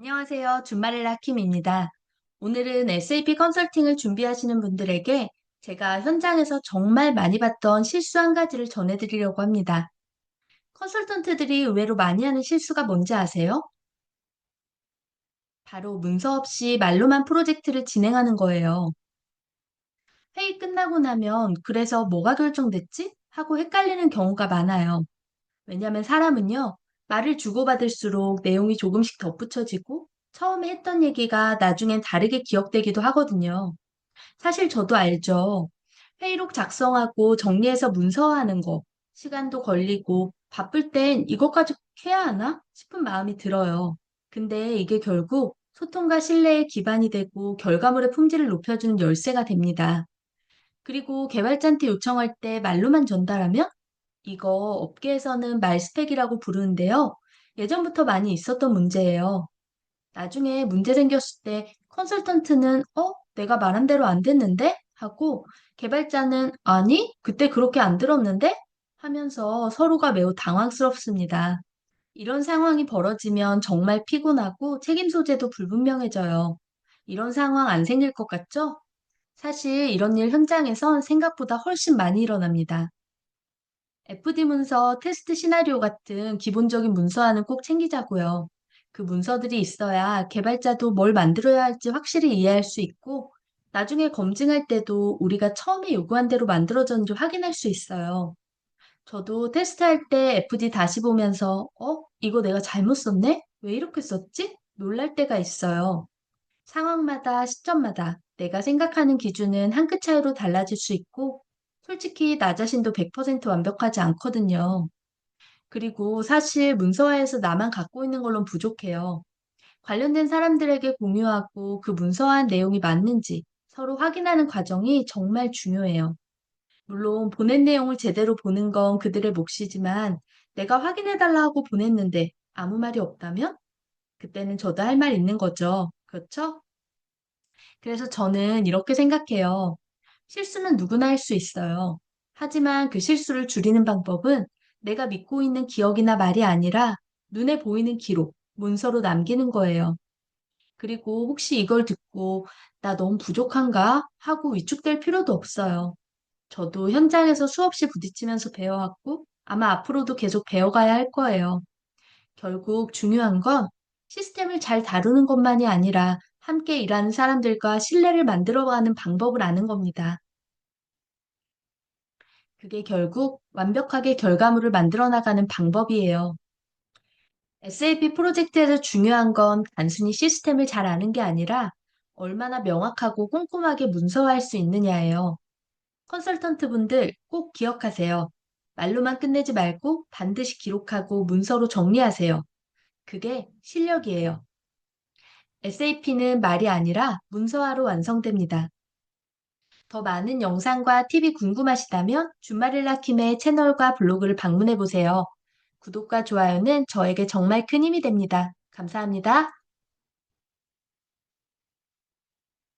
안녕하세요. 준마릴라 킴입니다. 오늘은 SAP 컨설팅을 준비하시는 분들에게 제가 현장에서 정말 많이 봤던 실수 한 가지를 전해드리려고 합니다. 컨설턴트들이 의외로 많이 하는 실수가 뭔지 아세요? 바로 문서 없이 말로만 프로젝트를 진행하는 거예요. 회의 끝나고 나면 그래서 뭐가 결정됐지? 하고 헷갈리는 경우가 많아요. 왜냐하면 사람은요, 말을 주고받을수록 내용이 조금씩 덧붙여지고 처음에 했던 얘기가 나중엔 다르게 기억되기도 하거든요. 사실 저도 알죠. 회의록 작성하고 정리해서 문서화하는 거, 시간도 걸리고 바쁠 땐 이것까지 꼭 해야 하나 싶은 마음이 들어요. 근데 이게 결국 소통과 신뢰의 기반이 되고 결과물의 품질을 높여주는 열쇠가 됩니다. 그리고 개발자한테 요청할 때 말로만 전달하면 이거 업계에서는 말스펙이라고 부르는데요. 예전부터 많이 있었던 문제예요. 나중에 문제 생겼을 때 컨설턴트는 어? 내가 말한 대로 안 됐는데? 하고 개발자는 아니, 그때 그렇게 안 들었는데? 하면서 서로가 매우 당황스럽습니다. 이런 상황이 벌어지면 정말 피곤하고 책임 소재도 불분명해져요. 이런 상황 안 생길 것 같죠? 사실 이런 일 현장에선 생각보다 훨씬 많이 일어납니다. FD 문서, 테스트 시나리오 같은 기본적인 문서화는 꼭 챙기자고요. 그 문서들이 있어야 개발자도 뭘 만들어야 할지 확실히 이해할 수 있고, 나중에 검증할 때도 우리가 처음에 요구한 대로 만들어졌는지 확인할 수 있어요. 저도 테스트할 때 FD 다시 보면서, 어? 이거 내가 잘못 썼네? 왜 이렇게 썼지? 놀랄 때가 있어요. 상황마다, 시점마다 내가 생각하는 기준은 한 끗 차이로 달라질 수 있고, 솔직히 나 자신도 100% 완벽하지 않거든요. 그리고 사실 문서화에서 나만 갖고 있는 걸로는 부족해요. 관련된 사람들에게 공유하고 그 문서화한 내용이 맞는지 서로 확인하는 과정이 정말 중요해요. 물론 보낸 내용을 제대로 보는 건 그들의 몫이지만 내가 확인해달라 하고 보냈는데 아무 말이 없다면? 그때는 저도 할 말 있는 거죠. 그렇죠? 그래서 저는 이렇게 생각해요. 실수는 누구나 할 수 있어요. 하지만 그 실수를 줄이는 방법은 내가 믿고 있는 기억이나 말이 아니라 눈에 보이는 기록, 문서로 남기는 거예요. 그리고 혹시 이걸 듣고 나 너무 부족한가? 하고 위축될 필요도 없어요. 저도 현장에서 수없이 부딪히면서 배워왔고 아마 앞으로도 계속 배워가야 할 거예요. 결국 중요한 건 시스템을 잘 다루는 것만이 아니라 함께 일하는 사람들과 신뢰를 만들어가는 방법을 아는 겁니다. 그게 결국 완벽하게 결과물을 만들어 나가는 방법이에요. SAP 프로젝트에서 중요한 건 단순히 시스템을 잘 아는 게 아니라 얼마나 명확하고 꼼꼼하게 문서화할 수 있느냐예요. 컨설턴트 분들 꼭 기억하세요. 말로만 끝내지 말고 반드시 기록하고 문서로 정리하세요. 그게 실력이에요. SAP는 말이 아니라 문서화로 완성됩니다. 더 많은 영상과 팁이 궁금하시다면 주말일라 킴의 채널과 블로그를 방문해 보세요. 구독과 좋아요는 저에게 정말 큰 힘이 됩니다. 감사합니다.